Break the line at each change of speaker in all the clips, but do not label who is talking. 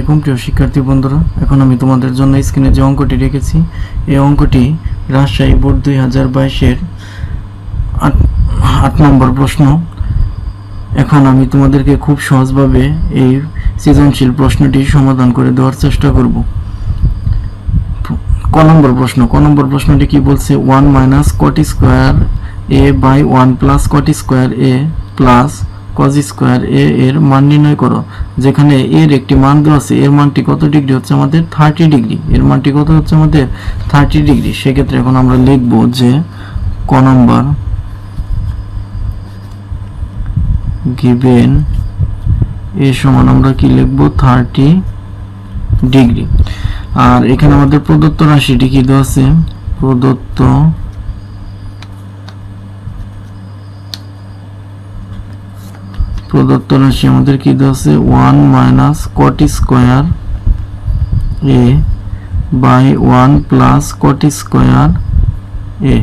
আলাইকুম, প্রিয় শিক্ষার্থী বন্ধুরা। এখন আমি তোমাদের জন্য স্ক্রিনে যে অঙ্কটি রেখেছি, এই অঙ্কটি রাজশাহী বোর্ড দুই হাজার বাইশের আট নম্বর প্রশ্ন। এখন আমি তোমাদেরকে খুব সহজভাবে এই সৃজনশীল প্রশ্নটি সমাধান করে দেওয়ার চেষ্টা করব। ক নম্বর প্রশ্ন, ক নম্বর প্রশ্নটি কি বলছে? One minus cot square A by one plus cot square A plus cos square A এর মান নির্ণয় করো, যেখানে এর একটি মান দেওয়া আছে, এর মানটি কত ডিগ্রি হচ্ছে আমাদের? Thirty degree. এর মানটি কত হচ্ছে আমাদের? Thirty degree. সেক্ষেত্রে এখন আমরা লিখব যে ক নম্বর গিভেন এ সমান আমরা কি লিখব? Thirty degree. আর এখানে আমাদের প্রদত্ত রাশিটি কি দেওয়া আছে? প্রদত্ত প্রদত্ত রাশি আমাদের কি দেওয়া one minus cot square A by one plus cot square A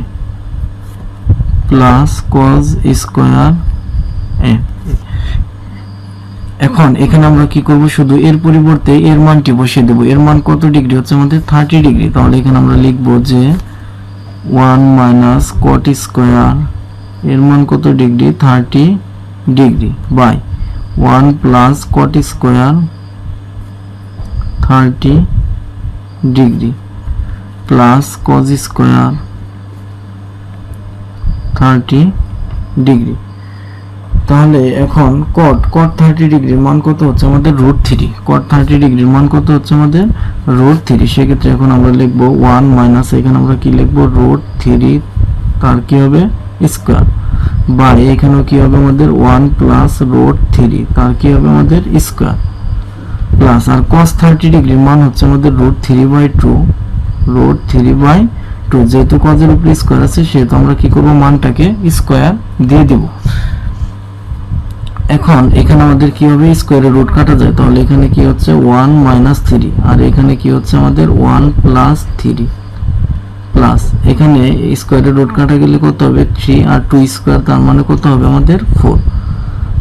plus cos square A এখন এখানে আমরা কি করব? শুধু এর পরিবর্তে এর মানটি বসিয়ে দেব। এর মান কত ডিগ্রি? হচ্ছে আমাদের থার্টি ডিগ্রি। তাহলে এখানে আমরা লিখব যে ওয়ান মাইনাস কট স্কোয়ার এর মান কত degree? Thirty degree. By one plus cot square thirty degree. Plus cos square thirty degree. তাহলে এখন কট কট থার্টি ডিগ্রির মান কত হচ্ছে আমাদের রুট থ্রি কট থার্টি ডিগ্রির মান কত হচ্ছে আমাদের রুট থ্রি সেক্ষেত্রে এখন আমরা লিখব ওয়ান মাইনাস এখানে আমরা কি লিখব? রুট থ্রি তার কি হবে? স্কোয়ার বাই এখানেও কি হবে আমাদের ওয়ান প্লাস রুট থ্রি? তার কি হবে আমাদের স্কোয়ার? প্লাস আর কস থার্টি ডিগ্রির মান হচ্ছে আমাদের root three by two, root three by two. যেহেতু কজের উপরে স্কোয়ার আছে, সেহেতু আমরা কি করব? মানটাকে স্কোয়ার দিয়ে দিব। এখন এখানে আমাদের কি হবে? স্কোয়ারের রুট কাটা যায়। তাহলে এখানে কি হচ্ছে? One minus three. আর এখানে কি হচ্ছে আমাদের? One plus three. প্লাস এখানে স্কোয়ারের রুট কাটা গেলে কত হবে? থ্রি আর টু স্কোয়ার তার মানে কত হবে আমাদের ফোর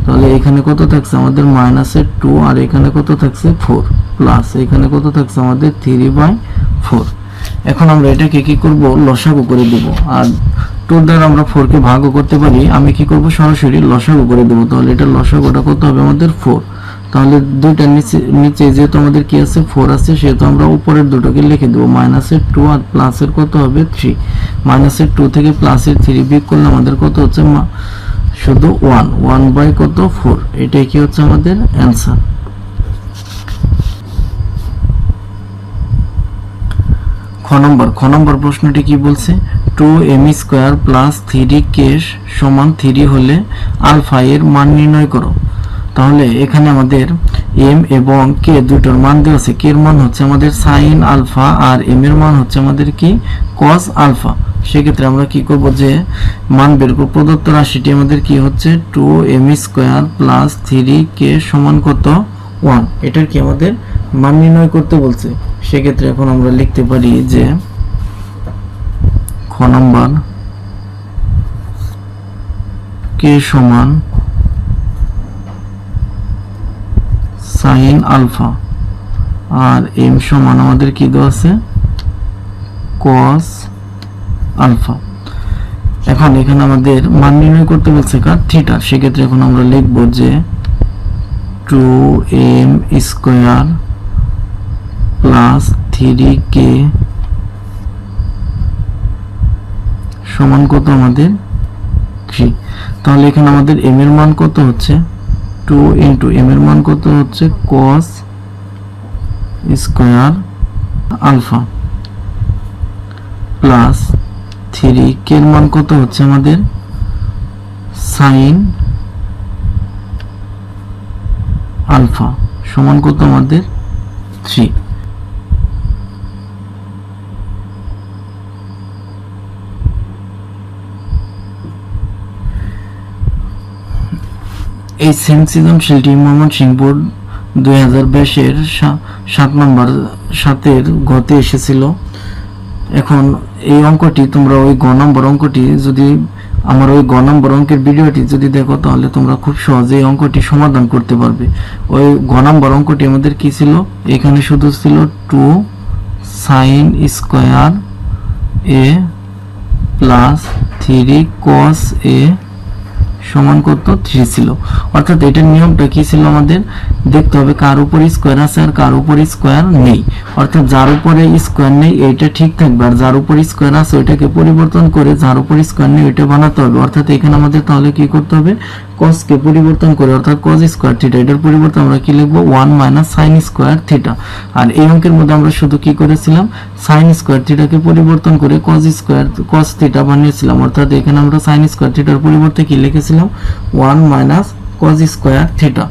তাহলে এখানে কত থাকছে? আমাদের মাইনাসের টু আর এখানে কত থাকছে? ফোর প্লাস এখানে কত থাকছে? আমাদের থ্রি বাই ফোর এখন আমরা এটাকে কি করব? লসাগু করে দেব। আর টুর দ্বারা আমরা ফোরকে ভাগও করতে পারি। আমি কি করব? সরাসরি লসাগু করে দেবো। তাহলে এটা লসাগুটা কত হবে? আমাদের ফোর তাহলে দুইটার নিচে নিচে যেহেতু আমাদের কি আছে? ফোর আছে, সেহেতু আমরা উপরের দুটোকে লিখে দেবো। মাইনাসের টু আর প্লাসের কত হবে? থ্রি মাইনাসের টু থেকে প্লাসের থ্রি বিয়োগ করলে আমাদের কত হচ্ছে? শুধু ওয়ান ওয়ান বাই কত? ফোর এটাই কি হচ্ছে আমাদের অ্যান্সার খ নম্বর। খ নম্বর প্রশ্নটি কি বলছে? Two M square plus three K সমান থ্রি হলে আলফা এর মান নির্ণয় করো। তাহলে এখানে আমাদের এম এবং কে দুটোর মান দেওয়া আছে। কে এর মান হচ্ছে আমাদের সাইন আলফা আর এম এর মান হচ্ছে আমাদের কি? Cos alpha. সেক্ষেত্রে আমরা কি করব যে মান বের করব। প্রদত্ত রাশিটি আমাদের কি হচ্ছে? Two M square plus three K সমান কত? ওয়ান এটার কি আমাদের মান নির্ণয় করতে বলছে। সেক্ষেত্রে এখন আমরা লিখতে পারি যে খ নম্বর কে সমান সাইন আলফা। আর এম সমান আমাদের কি দেওয়া আছে? Cos alpha. এখন এখানে আমাদের মান নির্ণয় করতে বলছে কার? থিটা। সেক্ষেত্রে এখন আমরা লিখব যে two M square plus three K সমান কত আমাদের? থ্রি। তাহলে এখানে আমাদের এম এর মান কত হচ্ছে? টু ইন্টু এম এর মান কত হচ্ছে? Cos square alpha plus three কের মান কত হচ্ছে আমাদের? সাইন আলফা সমান কত আমাদের? থ্রি এই সেম সৃজনশীলটি বোর্ড দুই হাজার বাইশের সাত নম্বর সাতের গতে এসেছিল। এখন এই অঙ্কটি তোমরা ওই গ নম্বর অঙ্কটি যদি আমার ওই গ নম্বর অঙ্কের ভিডিওটি যদি দেখো, তাহলে তোমরা খুব সহজেই অঙ্কটি সমাধান করতে পারবে। ওই গ নম্বর অঙ্কটি আমাদের কি ছিল? এখানে শুধু ছিল two sine square A plus three cos A সমান কত থ্রি ছিল। অর্থাৎ এটার নিয়মটা কি ছিল আমাদের? দেখতে হবে কার উপর স্কোয়ার আছে আর কার উপর স্কোয়ার নেই। অর্থাৎ যার উপরে স্কোয়ার নেই, এইটা ঠিক থাকবে। আর যার উপর স্কোয়ার আছে, ওইটাকে পরিবর্তন করে যার উপর স্কোয়ার নেই, ওইটা বানাতে হবে। অর্থাৎ এখানে আমাদের তাহলে কি করতে হবে? cos কে পরিবর্তন করে, অর্থাৎ cos স্কোয়ার থিটা এটার পরিবর্তে আমরা কি লিখব? One minus sine square theta আর এই অঙ্কের মধ্যে আমরা শুধু কি করেছিলাম? সাইন স্কোয়ার থিটাকে পরিবর্তন করে cos স্কোয়ার cos থিটা বানিয়েছিলাম। অর্থাৎ এখানে আমরা সাইন স্কোয়ার থিটার পরিবর্তে কি লিখেছিলাম? One minus cos square theta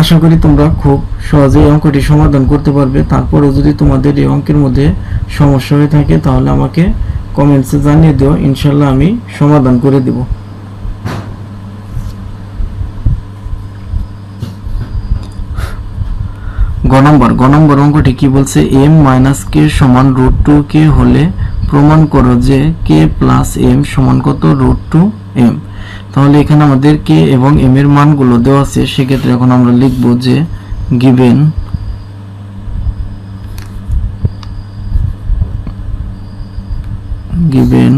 আশা করি তোমরা খুব সহজে এই অঙ্কটি সমাধান করতে পারবে। তারপরেও যদি তোমাদের এই অঙ্কের মধ্যে সমস্যা হয়ে থাকে, তাহলে আমাকে কমেন্টসে জানিয়ে দিও। ইনশাল্লাহ আমি সমাধান করে দেব। গ নম্বর। গ নম্বর অঙ্কটি কি বলছে? এম মাইনাস কে সমান রুট টু কে হলে প্রমাণ করো যে কে প্লাস এম সমান কত? রুট টু এম তাহলে এখানে আমাদের কে এবং এম এর মানগুলো দেওয়া আছে। সেক্ষেত্রে এখন আমরা লিখব যে given given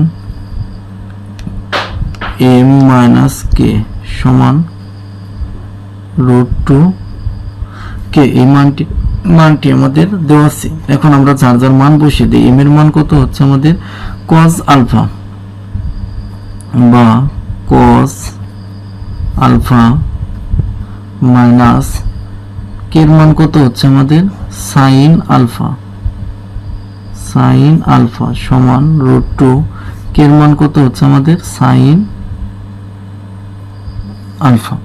M minus K সমান রুট টু কে এই মানটি মানটি আমাদের দেওয়া আছে। এখন আমরা যার যার মান বসিয়ে দিই এম এর মান কত হচ্ছে আমাদের cos আলফা বা cos আলফা মাইনাস কের মান কত হচ্ছে আমাদের? সাইন আলফা সাইন আলফা সমান রুট টু কের মান কত হচ্ছে আমাদের? সাইন আলফা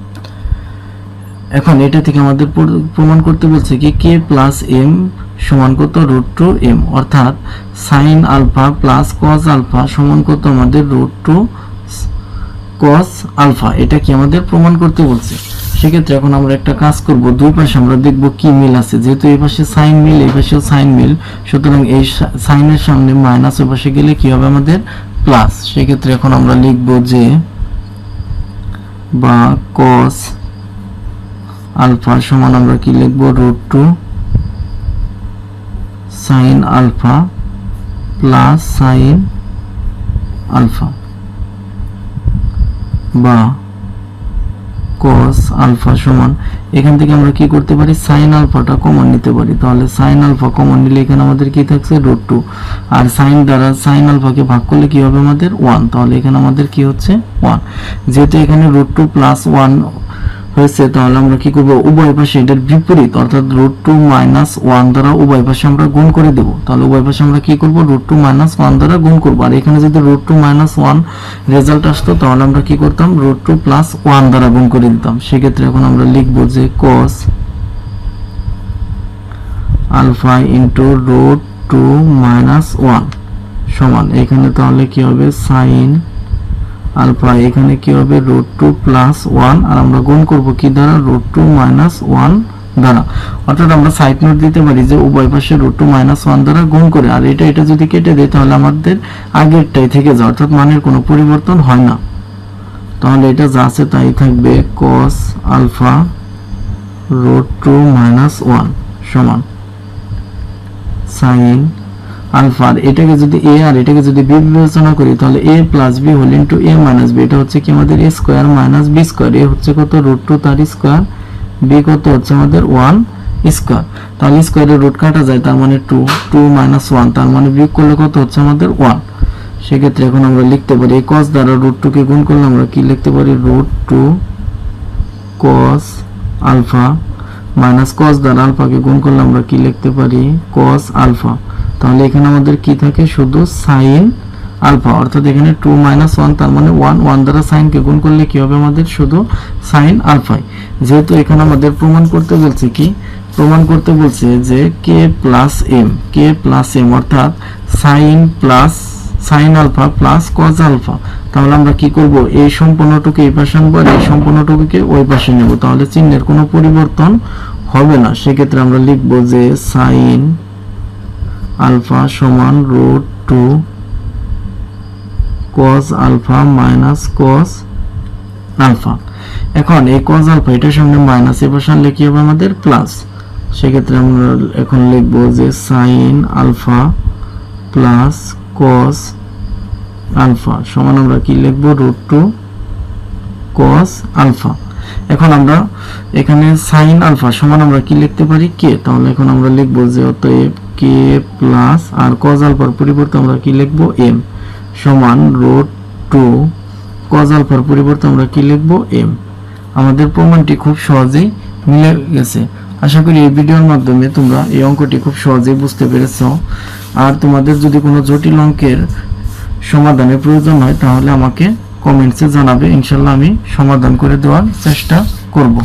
এখন এটা থেকে আমাদের প্র- প্রমাণ করতে বলছে কি কে প্লাস এম সমান কত? রুট টু এম অর্থাৎ sine alpha plus cos alpha সমান কত আমাদের? রুট টু কস আলফা এটা কি আমাদের প্রমাণ করতে বলছে? সেক্ষেত্রে এখন আমরা একটা কাজ করব, দুই পাশে আমরা দেখব কি মিল আছে। যেহেতু এই পাশে সাইন মিল, এই পাশে সাইন মিল, সুতরাং এই সাইনের সামনে মাইনাস ওই পাশে গেলে কি হবে আমাদের? প্লাস সেক্ষেত্রে এখন আমরা লিখব যে বা কস আলফা সমান আমরা কি লিখব? Root two sine alpha plus sine alpha বা cos আলফা সমান, এখান থেকে আমরা কি করতে পারি? সাইন আলফাটা কমন নিতে পারি। তাহলে সাইন আলফা কমন নিলে এখানে আমাদের কি থাকছে? রুট টু আর সাইন দ্বারা সাইন আলফাকে ভাগ করলে কি হবে আমাদের? ওয়ান তাহলে এখানে আমাদের কি হচ্ছে? ওয়ান যেহেতু এখানে রুট টু প্লাস ওয়ান হয়েছে, তাহলে আমরা কি করব? উভয় পাশে এটার বিপরীত, অর্থাৎ রুট টু মাইনাস ওয়ান দ্বারা উভয় পাশে আমরা গুণ করে দেব। তাহলে উভয় পাশে আমরা কি করব? রুট টু মাইনাস ওয়ান দ্বারা গুণ করব। আর এখানে যদি root two minus one result আসতো, তাহলে আমরা কি করতাম? রুট টু প্লাস ওয়ান দ্বারা গুণ করে দিতাম। সেক্ষেত্রে এখন আমরা লিখব যে cos alpha into root two minus one সমান। এখানে তাহলে কি হবে? সাইন আলফা, এখানে কি হবে? রুট টু প্লাস ওয়ান, আর আমরা গুণ করব কি দ্বারা? রুট টু মাইনাস ওয়ান দ্বারা। অর্থাৎ আমরা সাইড নোট দিতে পারি যে উভয় পাশে রুট টু মাইনাস ওয়ান দ্বারা গুণ করে। আর এটা এটা যদি কেটে দেয়, তাহলে আমাদের আগেরটাই থেকে যায়। অর্থাৎ মানের কোনো পরিবর্তন হয় না। তাহলে এটা যা আছে তাই থাকবে cos alpha root two minus one সমান সাইন আলফা এটাকে যদি এ আর এটাকে যদি বি বিবেচনা করি, তাহলে A plus B whole into A minus B এটা হচ্ছে কি আমাদের A square minus B square A হচ্ছে কত? রুট টু তার স্কোয়ার বি কত? হচ্ছে আমাদের ওয়ান স্কোয়ার তাহলে স্কোয়ারের রুট কাটা যায়, তার মানে টু টু মাইনাস ওয়ান তার মানে বিয়োগ করলে কত? হচ্ছে আমাদের ওয়ান সেক্ষেত্রে এখন আমরা লিখতে পারি এই কস দ্বারা রুট টুকে গুণ করলে আমরা কি লিখতে পারি? Root two cos alpha minus cos দ্বারা আলফাকে গুণ করলে আমরা কি লিখতে পারি? কস আলফা তাহলে এখানে আমাদের কি থাকে? শুধু সাইন আলফা অর্থাৎ এখানে টু মাইনাস ওয়ান তার মানে ওয়ান ওয়ান দ্বারা সাইনকে গুণ করলে কি হবে আমাদের? শুধু সাইন আলফাই যেহেতু এখানে আমাদের প্রমাণ করতে বলছে কি? প্রমাণ করতে বলছে যে K plus M K plus M অর্থাৎ sine plus sine alpha plus cos alpha তাহলে আমরা কি করব? এই সম্পূর্ণটুকু এই পাশে আনব আর এই সম্পূর্ণটুকুকে ওই পাশে নেব। তাহলে চিহ্নের কোনো পরিবর্তন হবে না। সেক্ষেত্রে আমরা লিখব যে সাইন আলফা সমান root two cos alpha minus cos alpha. এখন এই কস আলফা এটার সামনে মাইনাস এ বসালে কি হবে আমাদের প্লাস। সেক্ষেত্রে আমরা এখন লিখব যে sine alpha plus cos alpha. সমান আমরা কি লিখব? Root two cos alpha. এখন আমরা এখানে সাইন আলফা, সমান আমরা কি লিখতে পারি? কে? তাহলে এখন আমরা লিখব যে অতএব কে প্লাস আর কস আলফার পরিবর্তে আমরা কি লিখব? এম সমান রুট টু কস আলফার পরিবর্তে আমরা কি লিখব? এম আমাদের প্রমাণটি খুব সহজেই মিলে গেছে। আশা করি এই ভিডিওর মাধ্যমে তোমরা এই অঙ্কটি খুব সহজেই বুঝতে পেরেছ। আর তোমাদের যদি কোনো জটিল অঙ্কের সমাধানের প্রয়োজন হয়, তাহলে আমাকে কমেন্টসে জানাবে। ইনশাল্লাহ আমি সমাধান করে দেওয়ার চেষ্টা করব।